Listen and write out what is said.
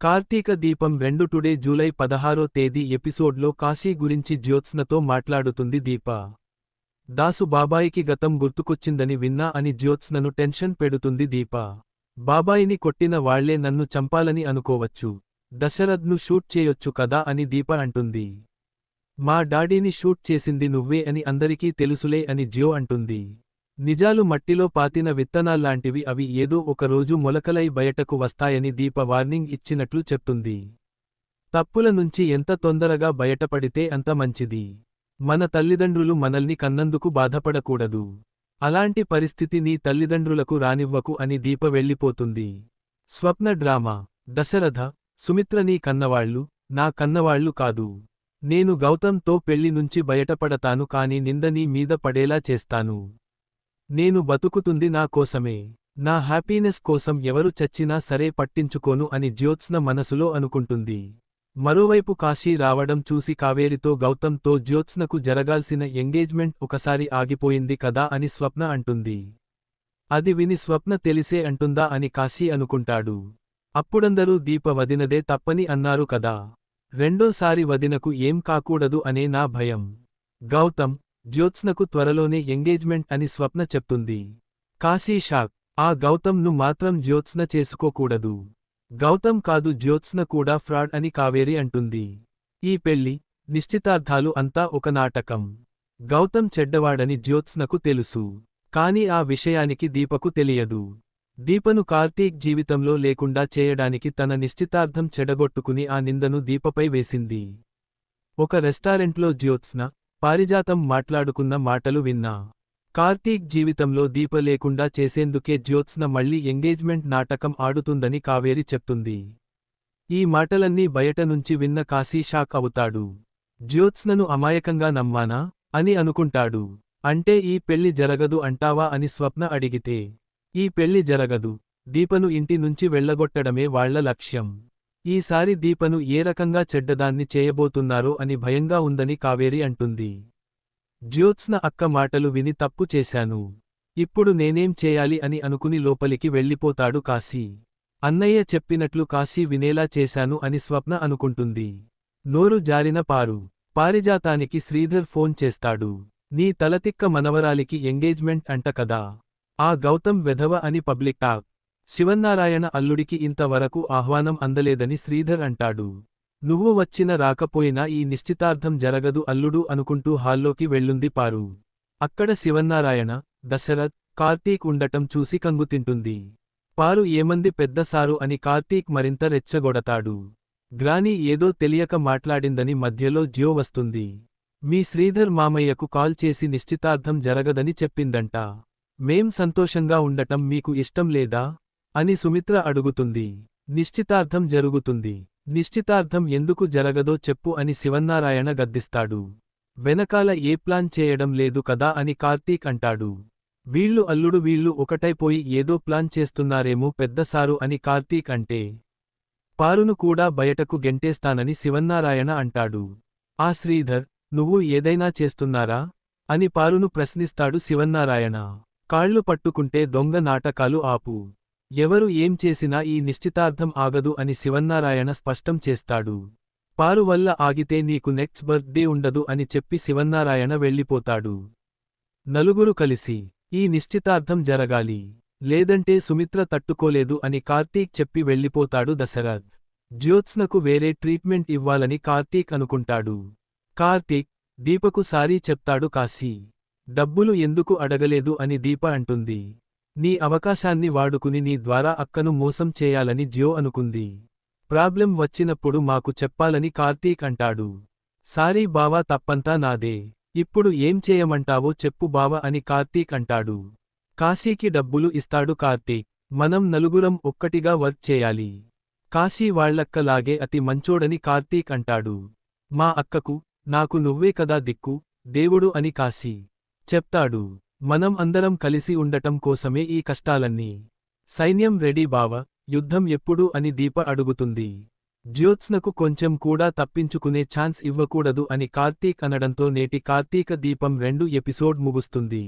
కార్తీక దీపం రెండు today July పదహారో తేదీ ఎపిసోడ్లో కాశీ గురించి జ్యోత్స్నతో మాట్లాడుతుంది దీప. దాసు బాబాయికి గతం గుర్తుకొచ్చిందని విన్నా అని జ్యోత్స్నను టెన్షన్ పెడుతుంది దీప. బాబాయిని కొట్టిన వాళ్ళే నన్ను చంపాలని అనుకోవచ్చు. దశరథ్ను షూట్ చేయొచ్చు కదా అని దీప అంటుంది. మా డాడీని షూట్ చేసింది నువ్వే అని అందరికీ తెలుసులే అని జ్యో అంటుంది. నిజాలు మట్టిలో పాతిన విత్తనాల్లాంటివి అవి ఏదో ఒకరోజు మొలకలై బయటకు వస్తాయని దీప వార్నింగ్ ఇచ్చినట్లు చెప్తుంది. తప్పుల నుంచి ఎంత తొందరగా బయటపడితే అంత మంచిది. మన తల్లిదండ్రులు మనల్ని కన్నందుకు బాధపడకూడదు. అలాంటి పరిస్థితి నీ తల్లిదండ్రులకు రానివ్వకు అని దీప వెళ్ళిపోతుంది. స్వప్న డ్రామా. దశరథ సుమిత్ర నీ కన్నవాళ్ళు నా కన్నవాళ్ళు కాదు. నేను గౌతంతో పెళ్ళి నుంచి బయటపడతాను కాని నింద నీ మీద పడేలా చేస్తాను. నేను బతుకుతుంది నా కోసమే. నా హ్యాపీనెస్ కోసం ఎవరు చచ్చినా సరే పట్టించుకోను అని జ్యోత్స్న మనసులో అనుకుంటుంది. మరోవైపు కాశీ రావడం చూసి కావేరితో గౌతంతో జ్యోత్స్నకు జరగాల్సిన ఎంగేజ్మెంట్ ఒకసారి ఆగిపోయింది కదా అని స్వప్న అంటుంది. అది విని స్వప్న తెలిసే అంటుందా అని కాశీ అనుకుంటాడు. అప్పుడందరూ దీప వదినదే తప్పని అన్నారు కదా. రెండోసారి వదినకు ఏం కాకూడదు అనే నా భయం. గౌతమ్ జ్యోత్స్నకు త్వరలోనే ఎంగేజ్మెంట్ అని స్వప్న చెప్తుంది. కాశీ షాక్. ఆ గౌతమ్ను మాత్రం జ్యోత్స్న చేసుకోకూడదు. గౌతమ్ కాదు జ్యోత్స్న కూడా ఫ్రాడ్ అని కావేరి అంటుంది. ఈ పెళ్ళి నిశ్చితార్థాలు అంతా ఒక నాటకం. గౌతమ్ చెడ్డవాడని జ్యోత్స్నకు తెలుసు. కాని ఆ విషయానికి దీపకు తెలియదు. దీపను కార్తీక్ జీవితంలో లేకుండా చేయడానికి తన నిశ్చితార్థం చెడగొట్టుకుని ఆ నిందను దీపపై వేసింది. ఒక రెస్టారెంట్లో జ్యోత్స్న పారిజాతం మాట్లాడుకున్న మాటలు విన్నా. కార్తీక్ జీవితంలో దీప లేకుండా చేసేందుకే జ్యోత్స్న మళ్ళీ ఎంగేజ్మెంట్ నాటకం ఆడుతుందని కావేరి చెప్తుంది. ఈ మాటలన్నీ బయట నుంచి విన్న కాశీ షాక్ అవుతాడు. జ్యోత్స్నను అమాయకంగా నమ్మానా? అని అనుకుంటాడు. అంటే ఈ పెళ్ళి జరగదు అంటావా అని స్వప్న అడిగితే. ఈ పెళ్ళి జరగదు. దీపను ఇంటి నుంచి వెళ్ళగొట్టడమే వాళ్ళ లక్ష్యం. ఈసారి దీపను ఏ రకంగా చెడ్డదాన్ని చేయబోతున్నారో అని భయంగా ఉందని కావేరి అంటుంది. జ్యోత్స్న అక్క మాటలు విని తప్పు చేశాను. ఇప్పుడు నేనేం చేయాలి అని అనుకుని లోపలికి వెళ్ళిపోతాడు కాశీ. అన్నయ్య చెప్పినట్లు కాశీ వినేలా చేశాను అని స్వప్న అనుకుంటుంది. నోరు జారిన పారు. పారిజాతానికి శ్రీధర్ ఫోన్ చేస్తాడు. నీ తలతిక్క మనవరాలికి ఎంగేజ్మెంట్ అంట కదా. ఆ గౌతమ్ వెధవ అని పబ్లిక్ టాక్. శివన్నారాయణ అల్లుడికి ఇంతవరకు ఆహ్వానం అందలేదని శ్రీధర్ అంటాడు. నువ్వు వచ్చిన రాకపోయినా ఈ నిశ్చితార్థం జరగదు అల్లుడు అనుకుంటూ హాల్లోకి వెళ్ళుంది పారు. అక్కడ శివన్నారాయణ దశరథ్ కార్తీక్ ఉండటం చూసి కంగుతింటుంది పారు ఏమంది పెద్దసారు అని కార్తీక్ మరింత రెచ్చగొడతాడు. గ్రాని ఏదో తెలియక మాట్లాడిందని మధ్యలో జ్యో వస్తుంది. మీ శ్రీధర్ మామయ్యకు కాల్ చేసి నిశ్చితార్థం జరగదని చెప్పిందంట. మేం సంతోషంగా ఉండటం మీకు ఇష్టం లేదా? అని సుమిత్ర అడుగుతుంది. నిశ్చితార్థం జరుగుతుంది. నిశ్చితార్థం ఎందుకు జరగదో చెప్పు అని శివన్నారాయణ గద్దిస్తాడు. వెనకాల ఏ ప్లాన్ చేయడం లేదు కదా అని కార్తీక్ అంటాడు. వీళ్ళు అల్లుడు వీళ్ళు ఒకటైపోయి ఏదో ప్లాన్ చేస్తున్నారేమో పెద్దసారు అని కార్తీక్ అంటే. పారును కూడా బయటకు గెంటేస్తానని శివన్నారాయణ అంటాడు. ఆ శ్రీధర్ నువ్వు ఏదైనా చేస్తున్నారా? అని పారును ప్రశ్నిస్తాడు శివన్నారాయణ. కాళ్ళు పట్టుకుంటే దొంగ నాటకాలు ఆపు. ఎవరు ఏం చేసినా ఈ నిశ్చితార్థం ఆగదు అని శివన్నారాయణ స్పష్టం చేస్తాడు. పారు వల్ల ఆగితే నీకు నెక్స్ట్ బర్త్డే ఉండదు అని చెప్పి శివన్నారాయణ వెళ్ళిపోతాడు. నలుగురు కలిసి ఈ నిశ్చితార్థం జరగాలి. లేదంటే సుమిత్ర తట్టుకోలేదు అని కార్తీక్ చెప్పి వెళ్ళిపోతాడు దశరథ్. జ్యోత్స్నకు వేరే ట్రీట్మెంట్ ఇవ్వాలని కార్తీక్ అనుకుంటాడు. కార్తీక్ దీపకు సారీ చెప్తాడు కాశీ. డబ్బులు ఎందుకు అడగలేదు అని దీప అంటుంది. నీ అవకాశాన్ని వాడుకుని నీ ద్వారా అక్కను మోసం చేయాలని జియో అనుకుంది. ప్రాబ్లం వచ్చినప్పుడు మాకు చెప్పాలని కార్తీక్ అంటాడు. సారీ బావా తప్పంతా నాదే. ఇప్పుడు ఏం చేయమంటావో చెప్పు బావ అని కార్తీక్ అంటాడు. కాశీకి డబ్బులు ఇస్తాడు కార్తీక్. మనం నలుగురం ఒక్కటిగా వర్క్ చేయాలి. కాశీ వాళ్ళక్కలాగే అతి మంచోడని కార్తీక్ అంటాడు. మా అక్కకు నాకు నువ్వే కదా దిక్కు దేవుడు అని కాశీ చెప్తాడు. మనం అందరం కలిసి ఉండటం కోసమే ఈ కష్టాలన్నీ. సైన్యం రెడీ బావ యుద్ధం ఎప్పుడు అని దీప అడుగుతుంది. జ్యోత్స్నకు కొంచెం కూడా తప్పించుకునే ఛాన్స్ ఇవ్వకూడదు అని కార్తీక్ అనడంతో నేటి కార్తీక దీపం రెండు ఎపిసోడ్ ముగుస్తుంది.